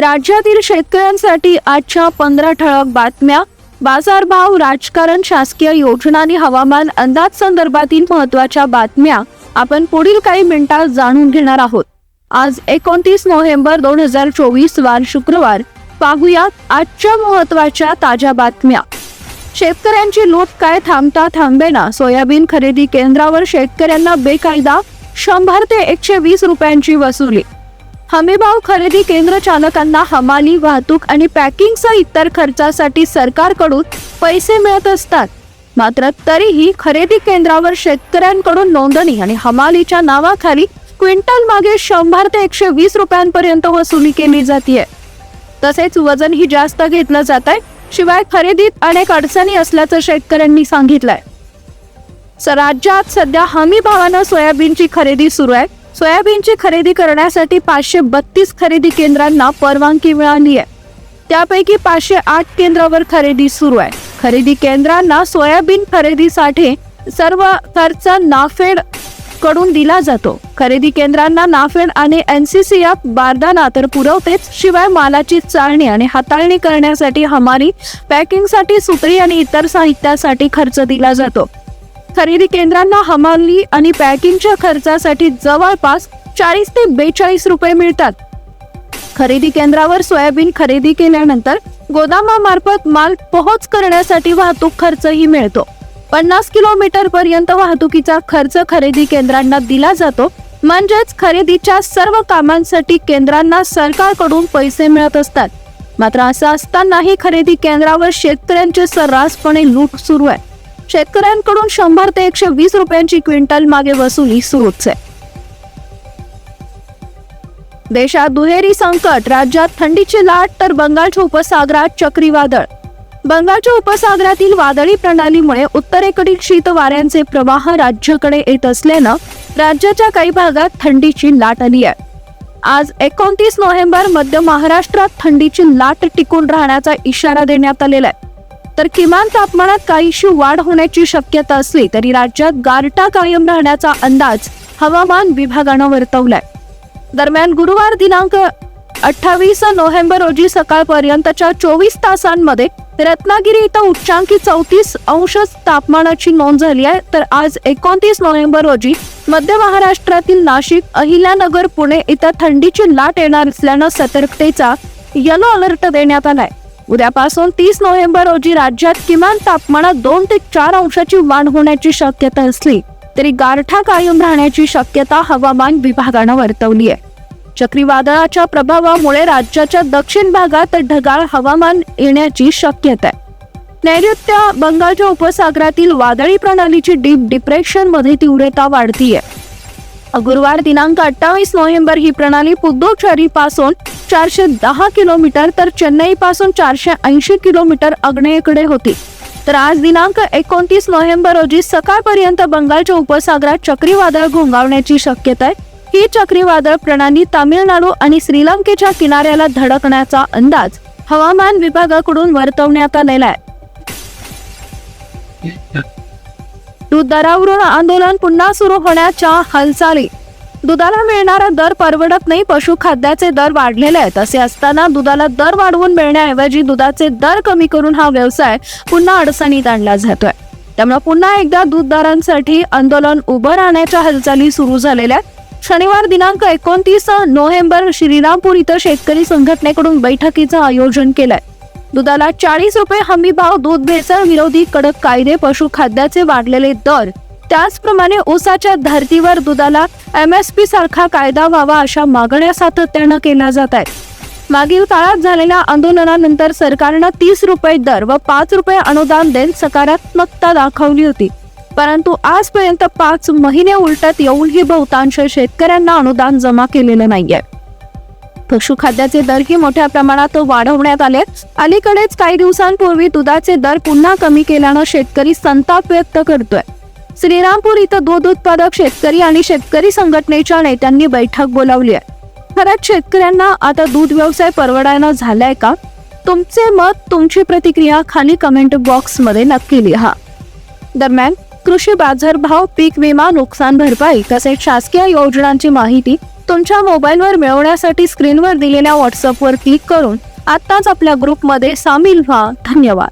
राज्यातील शेतकऱ्यांसाठी आजच्या पंधरा ठळक बातम्या. बाजारभाव राजकारण शासकीय योजना आणि हवामान अंदाज संदर्भातील महत्त्वाच्या बातम्या. आपण पुढील काही मिनिटात जाणून घेणार आहोत. आज एकोणतीस नोव्हेंबर दोन हजार चोवीस वार शुक्रवार. पाहूयात आजच्या महत्त्वाच्या ताज्या बातम्या. शेतकऱ्यांची लूट काय थांबता थांबेना? सोयाबीन खरेदी केंद्रावर शेतकऱ्यांना बेकायदा शंभर ते एकशे वीस रुपयांची वसुली. हमीभाव खरेदी केंद्र चालकांना हमाली वाहतूक आणि पॅकिंगसह इतर खर्चासाठी सरकारकडून पैसे मिळत असतात. मात्र तरीही खरेदी केंद्रावर शेतकऱ्यांकडून नोंदणी आणि हमालीच्या नावाखाली क्विंटल मागे शंभर ते एकशे वीस रुपयांपर्यंत वसुली केली जाते तसेच वजनही जास्त घेतलं जात आहे शिवाय खरेदीत अनेक अडचणी असल्याचं शेतकऱ्यांनी सांगितलंय. स- राज्यात सध्या हमी भावानं सोयाबीनची खरेदी सुरू आहे. सोयाबीनची खरेदी करण्यासाठी पाचशे बत्तीस खरेदी केंद्रांना परवानगी मिळाली आहे. त्यापैकी पाचशे आठ केंद्रावर खरेदी सुरू आहे. खरेदी केंद्रांना सोयाबीन खरेदीसाठी सर्व खर्च नाफेडकडून दिला जातो. खरेदी केंद्रांना नाफेड आणि एनसीसीएफ बारदाना तर पुरवतेच शिवाय मालाची चाळणी आणि हाताळणी करण्यासाठी हमारी पॅकिंगसाठी सुतळी आणि इतर साहित्यासाठी खर्च दिला जातो. खरेदी केंद्रांना हमाली आणि पॅकिंगच्या खर्चासाठी जवळपास चाळीस ते बेचाळीस रुपये मिळतात. खरेदी केंद्रावर सोयाबीन खरेदी केल्यानंतर गोदामामार्फत माल पोहोच करण्यासाठी वाहतूक खर्चही मिळतो. पन्नास किलोमीटर पर्यंत वाहतुकीचा खर्च खरेदी केंद्रांना दिला जातो. म्हणजेच खरेदीच्या सर्व कामांसाठी केंद्रांना सरकारकडून पैसे मिळत असतात. मात्र असं असतानाही खरेदी केंद्रावर शेतकऱ्यांचे सर्रासपणे लूट सुरू आहे. शेतकऱ्यांकडून शंभर ते एकशे वीस रुपयांची क्विंटल मागे वसुली सुरूच आहे. देशात दुहेरी संकट राज्यात थंडीची लाट तर बंगालच्या उपसागरात चक्रीवादळ. बंगालच्या उपसागरातील वादळी प्रणालीमुळे उत्तरेकडील शीत वाऱ्यांचे प्रवाह राज्याकडे येत असल्यानं राज्याच्या काही भागात थंडीची लाट आली आहे. आज एकोणतीस नोव्हेंबर मध्य महाराष्ट्रात थंडीची लाट टिकून राहण्याचा इशारा देण्यात आलेला आहे. तर किमान तापमानात काहीशी वाढ होण्याची शक्यता असली तरी राज्यात गारटा कायम राहण्याचा अंदाज हवामान विभागानं वर्तवलाय. दरम्यान गुरुवार दिनांक अठ्ठावीस नोव्हेंबर रोजी सकाळपर्यंतच्या चोवीस तासांमध्ये रत्नागिरी इथं उच्चांकी चौतीस अंश तापमानाची नोंद झाली आहे. तर आज एकोणतीस नोव्हेंबर रोजी मध्य महाराष्ट्रातील नाशिक अहिल्यानगर पुणे इथं थंडीची लाट येणार असल्यानं सतर्कतेचा येलो अलर्ट देण्यात आलाय. उद्यापासून तीस नोव्हेंबर रोजी राज्यात किमान तापमानात दोन ते चार अंशाची वाढ होण्याची शक्यता असली तरी गारठा कायम राहण्याची शक्यता हवामान विभागानं वर्तवली आहे. चक्रीवादळाच्या प्रभावामुळे राज्याच्या दक्षिण भागात ढगाळ हवामान येण्याची शक्यता आहे. नैऋत्य बंगालच्या उपसागरातील वादळी प्रणालीची डीप डिप्रेशनमध्ये तीव्रता वाढतीये. गुरुवार दिनांक अठ्ठावीस नोव्हेंबर ही प्रणाली पुदुच्चेरी पासून चारशे दहा किलोमीटर तर चेन्नई पासून चारशे ऐंशी किलोमीटर आग्नेयेकडे होती. तर आज दिनांक एकोणतीस नोव्हेंबर रोजी सकाळपर्यंत बंगालच्या उपसागरात चक्रीवादळ घोंगावण्याची शक्यता आहे. ही चक्रीवादळ प्रणाली तामिळनाडू आणि श्रीलंकेच्या किनाऱ्याला धडकण्याचा अंदाज हवामान विभागाकडून वर्तवण्यात आलेला आहे. दूध दरावरून आंदोलन पुन्हा सुरू होण्याच्या हालचाली. दुधाला मिळणारा दर परवडत नाही पशुखाद्याचे दर वाढलेले आहेत. असे असताना दुधाला दर वाढवून मिळण्याऐवजी दुधाचे दर कमी करून हा व्यवसाय पुन्हा अडचणीत आणला जातोय. त्यामुळे पुन्हा एकदा दूधदारांसाठी आंदोलन उभं राहण्याच्या हालचाली सुरू झालेल्या आहेत. शनिवार दिनांक एकोणतीस नोव्हेंबर श्रीरामपूर इथं शेतकरी संघटनेकडून बैठकीचं आयोजन केलंय. दुधाला चाळीस रुपये हमी भाव दूध भेसळ विरोधी कडक कायदे पशुखाद्याचे वाढलेले दर त्याचप्रमाणे ऊसाच्या धर्तीवर दुधाला एम एस पी सारखा कायदा व्हावा अशा मागण्या सातत्यानं केल्या जात आहेत. मागील काळात झालेल्या आंदोलनानंतर सरकारनं तीस रुपये दर व पाच रुपये अनुदान देत सकारात्मकता दाखवली होती. परंतु आजपर्यंत पाच महिने उलटत येऊनही बहुतांश शेतकऱ्यांना अनुदान जमा केलेलं नाहीये. पशुखाद्याचे दरही मोठ्या प्रमाणात वाढवण्यात आले. अलीकडेच काही दिवसांपूर्वी दुधाचे दर पुन्हा कमी केल्यानं शेतकरी संताप व्यक्त करतोय. श्रीरामपूर इथं दूध उत्पादक शेतकरी आणि शेतकरी संघटनेच्या नेत्यांनी बैठक बोलावली आहे. खरंच शेतकऱ्यांना आता दूध व्यवसाय परवडायला झालाय का? तुमचे मत तुमची प्रतिक्रिया खाली कमेंट बॉक्समध्ये नक्की लिहा. दरम्यान कृषी बाजारभाव पीक विमा नुकसान भरपाई तसेच शासकीय योजनांची माहिती तुमच्या मोबाईलवर मिळवण्यासाठी स्क्रीनवर दिलेल्या व्हॉट्सअपवर क्लिक करून आत्ताच आपल्या ग्रुपमध्ये सामील व्हा. धन्यवाद.